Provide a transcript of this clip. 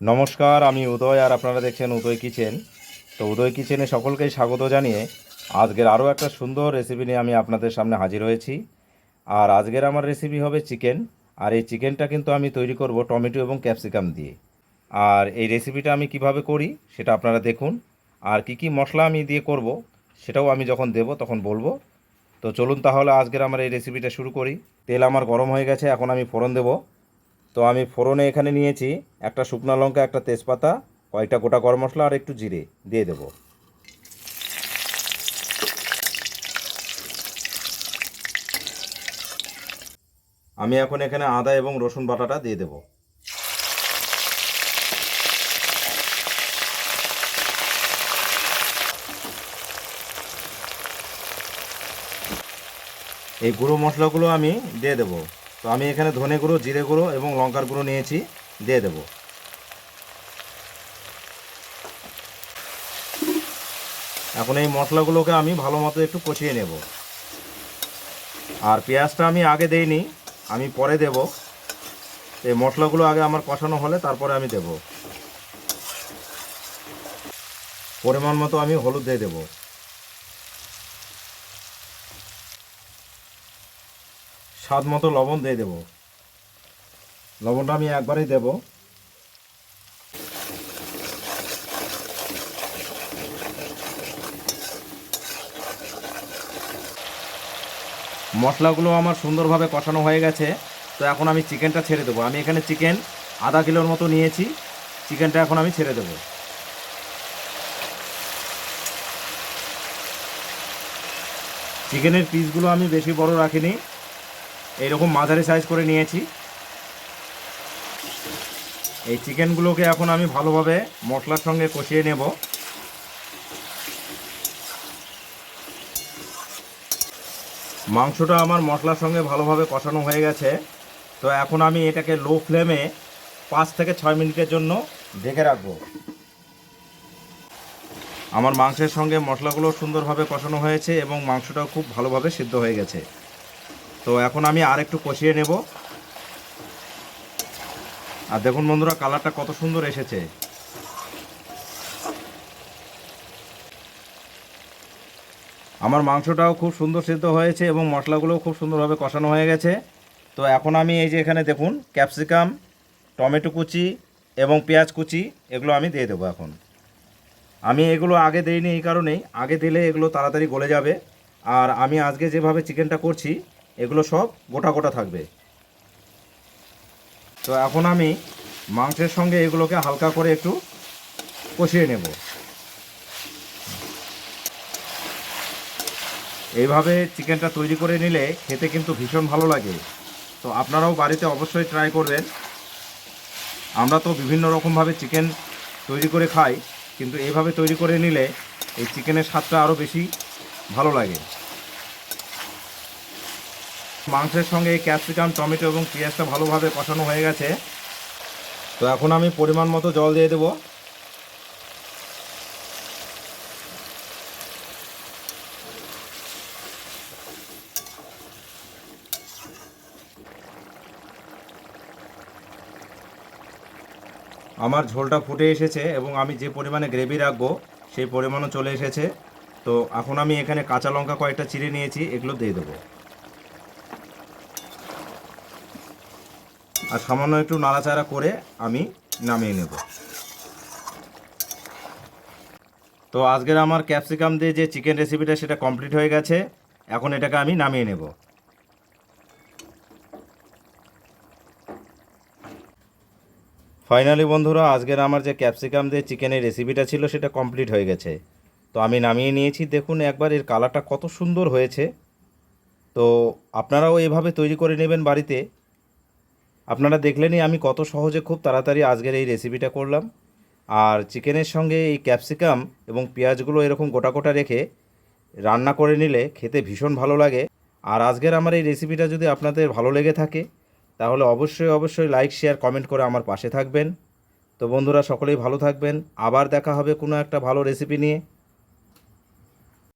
নমস্কার, আমি উদয় আর আপনারা দেখছেন উদয় কিচেন। তো উদয় কিচেনে সকলকেই স্বাগত জানিয়ে আজকের আরও একটা সুন্দর রেসিপি নিয়ে আমি আপনাদের সামনে হাজির হয়েছি। আর আজকের আমার রেসিপি হবে চিকেন আর এই চিকেনটা কিন্তু আমি তৈরি করব টমেটো এবং ক্যাপসিকাম দিয়ে। আর এই রেসিপিটা আমি কীভাবে করি সেটা আপনারা দেখুন। আর কি কি মশলা আমি দিয়ে করব সেটাও আমি যখন দেব তখন বলব। তো চলুন তাহলে আজকের আমার এই রেসিপিটা শুরু করি। তেল আমার গরম হয়ে গেছে, এখন আমি ফোড়ন দেবো। তো আমি ফোড়নে এখানে নিয়েছি একটা শুকনো লঙ্কা, একটা তেজপাতা, কয়েকটা গোটা গরম মশলা আর একটু জিরে দিয়ে দেবো। আমি এখন এখানে আদা এবং রসুন বাটাটা দিয়ে দেবো। এই গুঁড়ো মশলাগুলো আমি দিয়ে দেবো। তো আমি এখানে ধনে গুঁড়ো, জিরে গুঁড়ো এবং লঙ্কার গুঁড়ো নিয়েছি, দিয়ে দেবো। এখন এই মশলাগুলোকে আমি ভালো মতো একটু কষিয়ে নেব। আর পেঁয়াজটা আমি আগে দেইনি, আমি পরে দেব। এই মশলাগুলো আগে আমার কষানো হলে তারপরে আমি দেব। পরিমাণ মতো আমি হলুদ দিয়ে দেবো। স্বাদ মতো লবণ দিয়ে দেব। লবণটা আমি একবারেই দেব। মশলাগুলো আমার সুন্দরভাবে কষানো হয়ে গেছে। তো এখন আমি চিকেনটা ছেড়ে দেবো। আমি এখানে চিকেন আধা কিলোর মতো নিয়েছি। চিকেনটা এখন আমি ছেড়ে দেবো। চিকেনের পিসগুলো আমি বেশি বড় রাখিনি। এইরকম মাঝারি সাইজ করে নিয়েছি। এই চিকেনগুলোকে এখন আমি ভালোভাবে মশলার সঙ্গে কষিয়ে নেব। মাংসটা আমার মশলার সঙ্গে ভালোভাবে কষানো হয়ে গেছে। তো এখন আমি এটাকে লো ফ্লেমে পাঁচ থেকে ছয় মিনিটের জন্য ঢেকে রাখব। আমার মাংসের সঙ্গে মশলাগুলো সুন্দরভাবে কষানো হয়েছে এবং মাংসটাও খুব ভালোভাবে সিদ্ধ হয়ে গেছে। তো এখন আমি আর একটু কষিয়ে নেব। আর দেখুন বন্ধুরা, কালারটা কত সুন্দর এসেছে। আমার মাংসটাও খুব সুন্দর সিদ্ধ হয়েছে এবং মশলাগুলোও খুব সুন্দরভাবে কষানো হয়ে গেছে। তো এখন আমি এই যে এখানে দেখুন, ক্যাপসিকাম, টমেটো কুচি এবং পেঁয়াজ কুচি, এগুলো আমি দিয়ে দেবো এখন। আমি এগুলো আগে দিইনি এই কারণেই। আগে দিলে এগুলো তাড়াতাড়ি গলে যাবে। আর আমি আজকে যেভাবে চিকেনটা করছি এগুলো সব গোটা গোটা থাকবে। তো এখন আমি মাংসের সঙ্গে এগুলোকে হালকা করে একটু কষিয়ে নেব। এইভাবে চিকেনটা তৈরি করে নিলে খেতে কিন্তু ভীষণ ভালো লাগে। তো আপনারাও বাড়িতে অবশ্যই ট্রাই করবেন। আমরা তো বিভিন্ন রকমভাবে চিকেন তৈরি করে খাই, কিন্তু এইভাবে তৈরি করে নিলে এই চিকেনের স্বাদটা আরও বেশি ভালো লাগে। মাংসের সঙ্গে এই ক্যাপসিকাম, টমেটো এবং পেঁয়াজটা ভালোভাবে কষানো হয়ে গেছে। তো এখন আমি পরিমাণ মতো জল দিয়ে দেবো। আমার ঝোলটা ফুটে এসেছে এবং আমি যে পরিমাণে গ্রেভি রাখব, সেই পরিমাণও চলে এসেছে। তো এখন আমি এখানে কাঁচা লঙ্কা কয়েকটা চিড়ে নিয়েছি, এগুলো দিয়ে দেবো। আর সামান্য একটু নাড়াচাড়া করে আমি নামিয়ে নেব। তো আজকের আমার ক্যাপসিকাম দিয়ে যে চিকেন রেসিপিটা সেটা কমপ্লিট হয়ে গেছে, এখন এটাকে আমি নামিয়ে নেব। ফাইনালি বন্ধুরা, আজকের আমার যে ক্যাপসিকাম দিয়ে চিকেনের রেসিপিটা ছিল সেটা কমপ্লিট হয়ে গেছে। তো আমি নামিয়ে নিয়েছি, দেখুন একবার এর কালারটা কত সুন্দর হয়েছে। তো আপনারাও এভাবে তৈরি করে নেবেন বাড়িতে। আপনারা দেখলেনই আমি কত সহজে খুব তাড়াতাড়ি আজকের এই রেসিপিটা করলাম। আর চিকেনের সঙ্গে এই ক্যাপসিকাম এবং পেঁয়াজগুলো এরকম গোটা গোটা রেখে রান্না করে নিলে খেতে ভীষণ ভালো লাগে। আর আজকের আমার এই রেসিপিটা যদি আপনাদের ভালো লেগে থাকে, তাহলে অবশ্যই অবশ্যই লাইক শেয়ার কমেন্ট করে আমার পাশে থাকবেন। তো বন্ধুরা, সকলেই ভালো থাকবেন। আবার দেখা হবে কোনো একটা ভালো রেসিপি নিয়ে।